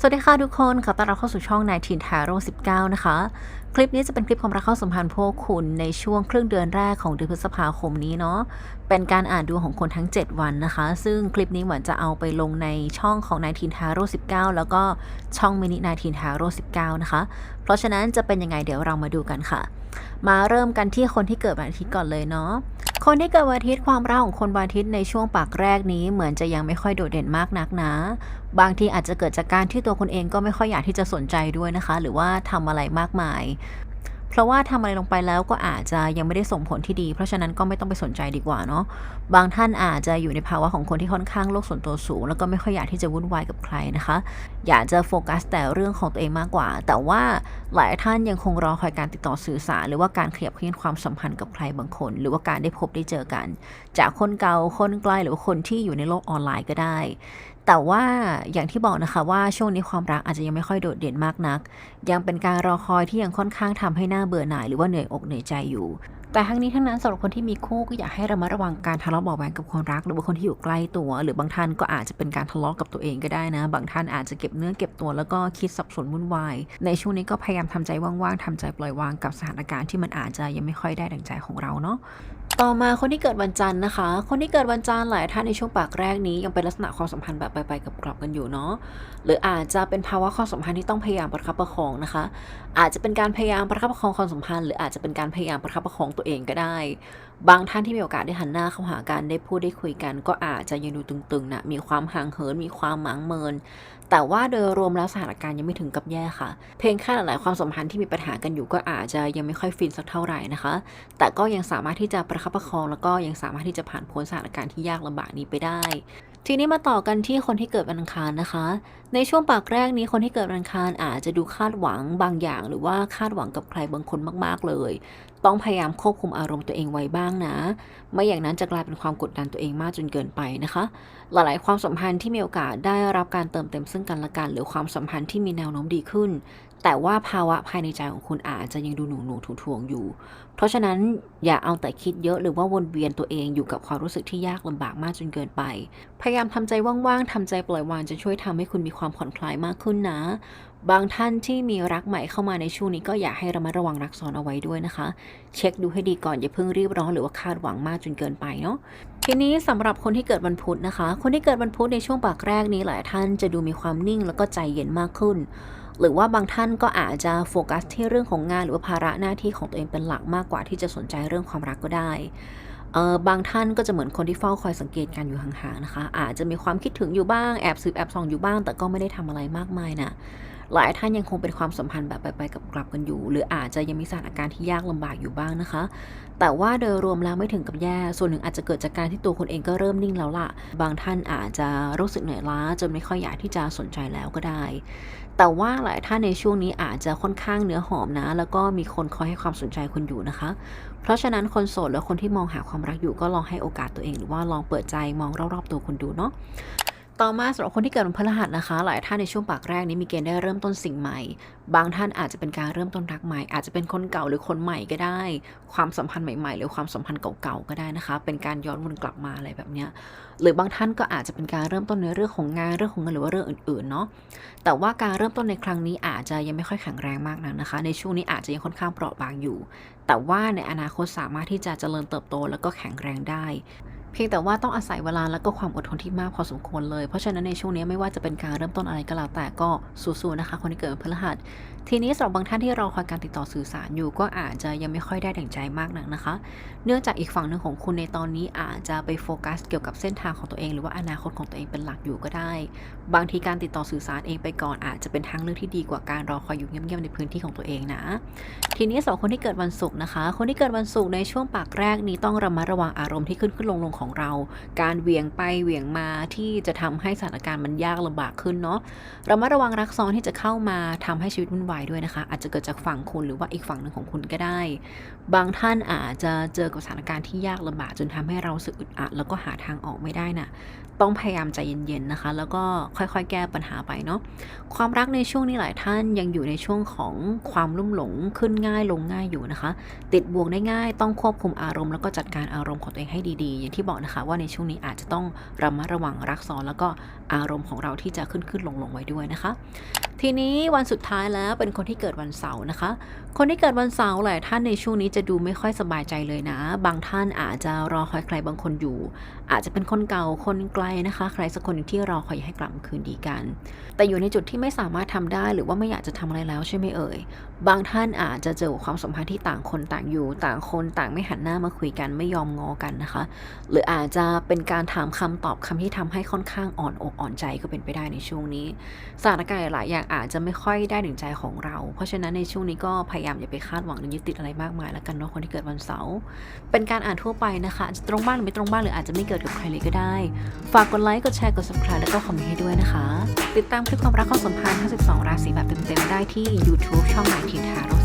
สวัสดีค่ะทุกคนขอต้อนรับเข้าสู่ช่องนายทีนทาโร่19 นะคะ คลิปนี้จะเป็นคลิปความรักเข้าสัมพันธ์พวกคุณในช่วงครึ่งเดือนแรกของเดือนพฤษภาคมนี้เนาะ เป็นการอ่านดวงของคนทั้ง 7 วันนะคะ ซึ่งคลิปนี้หวานจะเอาไปลงในช่องของนายทีนทาโร่19 แล้วก็ช่องมินินายทีนทาโร่19 นะคะ เพราะฉะนั้นจะเป็นยังไงเดี๋ยวเรามาดูกันค่ะ มาเริ่มกันที่คนที่เกิดวันอาทิตย์ก่อนเลยเนาะ คนที่เกิดวันอาทิตย์ความรักของคนวันอาทิตย์ในช่วงปากแรกนี้เหมือนจะยังไม่ค่อยโดดเด่นมากนักนะ บางทีอาจจะเกิดจากการที่ตัวคนเองก็ไม่ค่อยอยากที่จะสนใจด้วยนะคะ หรือว่าทำอะไรมากมาย เพราะว่าทำอะไรลงไปแล้วก็อาจจะยังไม่ได้ส่งผลที่ดี เพราะฉะนั้นก็ไม่ต้องไปสนใจดีกว่าเนาะบางท่านอาจจะอยู่ในภาวะของคนที่ค่อนข้างโลกส่วนตัวสูง แล้วก็ไม่ค่อยอยากที่จะวุ่นวายกับใครนะคะ อยากจะโฟกัสแต่เรื่องของตัวเองมากกว่า แต่ว่าหลายท่านยังคงรอคอยการติดต่อสื่อสาร หรือว่าการขยับเขยื่อนความสัมพันธ์กับใครบางคน หรือว่าการได้พบได้เจอกัน จากคนเก่าคนใกล้หรือว่าคนที่อยู่ในโลกออนไลน์ก็ได้ แต่ว่าอย่างที่บอกนะคะว่าช่วงนี้ความรักอาจจะยังไม่ค่อยโดดเด่นมากนัก ยังเป็นการรอคอยที่ยังค่อนข้างทำให้หน้าเบื่อหน่ายหรือว่าเหนื่อยอกเหนื่อยใจอยู่ แต่ทั้งนี้ทั้งนั้นสำหรับคนที่มีคู่ก็อยากให้ระมัดระวังการทะเลาะเบาะแวงกับคนรัก หรือว่าคนที่อยู่ใกล้ตัว หรือบางท่านก็อาจจะเป็นการทะเลาะกับตัวเองก็ได้นะ บางท่านอาจจะเก็บเนื้อเก็บตัวแล้วก็คิดสับสนวุ่นวาย ในช่วงนี้ก็พยายามทำใจว่างๆทำใจปล่อยวางกับสถานการณ์ที่มันอาจจะยังไม่ค่อยได้ดังใจของเราเนาะ ต่อมาคนที่เกิดวันจันทร์นะคะ คนที่เกิดวันจันทร์หลายท่านในช่วงปากแรกนี้ยังเป็นลักษณะความสัมพันธ์แบบไปๆกับกลับกันอยู่เนาะ หรืออาจจะเป็นภาวะความสัมพันธ์ที่ต้องพยายามประคับประคองนะคะ อาจจะเป็นการพยายามประคับประคองความสัมพันธ์ หรืออาจจะเป็นการพยายามประคับประคองตัวเองก็ได้บางท่านที่มีโอกาสได้หันหน้าเข้าหากันได้พูดได้คุยกัน ก็อาจจะยังดูตึงๆนะมีความห่างเหินมีความหมางเมิน แต่ว่าโดยรวมแล้วสถานการณ์ยังไม่ถึงกับแย่ค่ะ เพียงแค่หลายๆความสัมพันธ์ที่มีปัญหากันอยู่ก็อาจจะยังไม่ค่อยฟินสักเท่าไหร่นะคะ แต่ก็ยังสามารถที่จะประคับประคอง แล้วก็ยังสามารถที่จะผ่านพ้นสถานการณ์ที่ยากลำบากนี้ไปได้ทีนี้มาต่อกันที่คนที่เกิดวันอังคารนะคะ ในช่วงปากแรกนี้คนที่เกิดวันอังคารอาจจะดูคาดหวังบางอย่าง หรือว่าคาดหวังกับใครบางคนมาก ๆเลยต้องพยายามควบคุมอารมณ์ตัวเองไว้บ้างนะ ไม่อย่างนั้นจะกลายเป็นความกดดันตัวเองมากจนเกินไปนะคะ หลายๆ ความสัมพันธ์ที่มีโอกาสได้รับการเติมเต็มซึ่งกันและกัน หรือความสัมพันธ์ที่มีแนวโน้มดีขึ้น แต่ว่าภาวะภายในใจของคุณอาจจะยังดูหน่วงหน่วงถ่วงอยู่ เพราะฉะนั้นอย่าเอาแต่คิดเยอะหรือว่าวนเวียนตัวเองอยู่กับความรู้สึกที่ยากลำบากมากจนเกินไป พยายามทำใจว่างๆทำใจปล่อยวางจะช่วยทำให้คุณมีความผ่อนคลายมากขึ้นนะ บางท่านที่มีรักใหม่เข้ามาในช่วงนี้ก็อยากให้ระมัดระวังรักซ้อนเอาไว้ด้วยนะคะ เช็คดูให้ดีก่อนอย่าเพิ่งรีบร้อนหรือว่าคาดหวังมากจนเกินไปเนาะทีนี้สำหรับคนที่เกิดวันพุธนะคะ คนที่เกิดวันพุธในช่วงปากแรกนี้หลายท่านจะดูมีความนิ่งแล้วก็ใจเย็นมากขึ้น หรือว่าบางท่านก็อาจจะโฟกัสที่เรื่องของงานหรือว่าภาระหน้าที่ของตัวเองเป็นหลักมากกว่าที่จะสนใจเรื่องความรักก็ได้เออบางท่านก็จะเหมือนคนที่เฝ้าคอยสังเกตการอยู่ห่างๆนะคะ อาจจะมีความคิดถึงอยู่บ้างแอบสืบแอบส่องอยู่บ้าง แต่ก็ไม่ได้ทำอะไรมากมายนะ หลายท่านยังคงเป็นความสัมพันธ์แบบไปๆกับกลับกันอยู่ หรืออาจจะยังมีสถานการณ์ที่ยากลำบากอยู่บ้างนะคะ แต่ว่าโดยรวมแล้วไม่ถึงกับแย่ ส่วนหนึ่งอาจจะเกิดจากการที่ตัวคนเองก็เริ่มนิ่งแล้วล่ะ บางท่านอาจจะรู้สึกเหนื่อยล้าจนไม่ค่อยอยากที่จะสนใจแล้วก็ได้ แต่ว่าหลายท่านในช่วงนี้อาจจะค่อนข้างเนื้อหอมนะ แล้วก็มีคนคอยให้ความสนใจคุณอยู่นะคะ เพราะฉะนั้นคนโสดและคนที่มองหาความรักอยู่ก็ลองให้โอกาสตัวเอง หรือว่าลองเปิดใจมองรอบๆตัวคุณดูเนาะ ต่อมาสำหรับคนที่เกิดวันพฤหัสนะคะ หลายท่านในช่วงปากแรกนี้มีเกณฑ์ได้เริ่มต้นสิ่งใหม่ บางท่านอาจจะเป็นการเริ่มต้นรักใหม่ อาจจะเป็นคนเก่าหรือคนใหม่ก็ได้ ความสัมพันธ์ใหม่ๆ หรือความสัมพันธ์เก่าๆก็ได้นะคะ เป็นการย้อนวนกลับมาอะไรแบบเนี้ยหรือบางท่านก็อาจจะเป็นการเริ่มต้นในเรื่องของงานเรื่องของเงินหรือว่าเรื่องอื่นๆเนาะแต่ว่าการเริ่มต้นในครั้งนี้อาจจะยังไม่ค่อยแข็งแรงมากนักนะคะ ในช่วงนี้อาจจะยังค่อนข้างเปราะบางอยู่ แต่ว่าในอนาคตสามารถที่จะเจริญเติบโตแล้วก็แข็งแรงได้ พียงแต่ว่าต้องอาศัยเวลาและก็ความอดทนที่มากพอสมควรเลย เพราะฉะนั้นในช่วงนี้ไม่ว่าจะเป็นการเริ่มต้นอะไรก็แล้วแต่ก็สู้ๆนะคะ คนที่เกิดพฤหัส ทีนี้สำหรับบางท่านที่รอคอยการติดต่อสื่อสารอยู่ ก็อาจจะยังไม่ค่อยได้ดั่งใจมากนักนะคะ เนื่องจากอีกฝั่งหนึ่งของคุณในตอนนี้อาจจะไปโฟกัสเกี่ยวกับเส้นทางของตัวเอง หรือว่าอนาคตของตัวเองเป็นหลักอยู่ก็ได้ บางทีการติดต่อสื่อสารเองไปก่อนอาจจะเป็นทางเลือกที่ดีกว่าการรอคอยอยู่เงียบๆในพื้นที่ของตัวเองนะ ทีนี้สำหรับคนที่เกิดวันศุกร์นะคะ คนที่เกิดวันศุกร์ในช่วงปากแรกนี้ต้องระมัดระวังอารมณ์ที่ขึ้นขึ้นลงลงของเรา การเวียงไปเวียงมาที่จะทำให้สถานการณ์มันยากลำบากขึ้นเนาะเระมัดระวังรักซ้อนที่จะเข้ามาทำให้ชีวิตวุ่นวายด้วยนะคะ อาจจะเกิดจากฝั่งคุณหรือว่าอีกฝั่งหนึ่งของคุณก็ได้ บางท่านอาจจะเจอกับสถานการณ์ที่ยากลำบากจนทำให้เราสึกอึดอัดแล้วก็หาทางออกไม่ได้น่ะต้องพยายามใจเย็นๆนะคะ แล้วก็ค่อยๆ แก้ปัญหาไปเนาะความรักในช่วงนี้หลายท่านยังอยู่ในช่วงของความลุ่มหลงขึ้นง่ายลงง่ายอยู่นะคะ ติดบวกได้ง่ายต้องควบคุมอารมณ์แล้วก็จัดการอารมณ์ของตัวเองให้ดีๆ อย่างที่บอกนะคะว่าในช่วงนี้อาจจะต้องระมัดระวังรักซ้อนแล้วก็อารมณ์ของเราที่จะขึ้นขึ้นลงลงไว้ด้วยนะคะทีนี้วันสุดท้ายแล้วเป็นคนที่เกิดวันเสาร์นะคะ คนที่เกิดวันเสาร์หลายท่านในช่วงนี้จะดูไม่ค่อยสบายใจเลยนะ บางท่านอาจจะรอคอยใครบางคนอยู่ อาจจะเป็นคนเก่าคนไกลนะคะ ใครสักคนที่รอคอยให้กลับคืนดีกัน แต่อยู่ในจุดที่ไม่สามารถทำได้หรือว่าไม่อยากจะทำอะไรแล้วใช่ไหมเอ่ย บางท่านอาจจะเจอความสัมพันธ์ที่ต่างคนต่างอยู่ ต่างคนต่างไม่หันหน้ามาคุยกันไม่ยอมงอกันนะคะ หรืออาจจะเป็นการถามคำตอบคำที่ทำให้ค่อนข้างอ่อนอกอ่อนใจก็เป็นไปได้ในช่วงนี้สถานการณ์หลายอย่างอาจจะไม่ค่อยได้ถึงใจของเรา เพราะฉะนั้นในช่วงนี้ก็พยายามอย่าไปคาดหวังหรือยึดติดอะไรมากมายแล้วกันเนาะคนที่เกิดวันเสาร์เป็นการอ่านทั่วไปนะคะจะตรงบ้างหรือไม่ตรงบ้างหรืออาจจะไม่เกิดกับใครเลยก็ได้ ฝากกดไลค์กดแชร์กด subscribe แล้วก็คอมเมนต์ให้ด้วยนะคะ ติดตามคลิปความรักความสัมพันธ์ทั้ง 12 ราศีแบบเต็มๆได้ที่ YouTube ช่องไหนทีทาโร่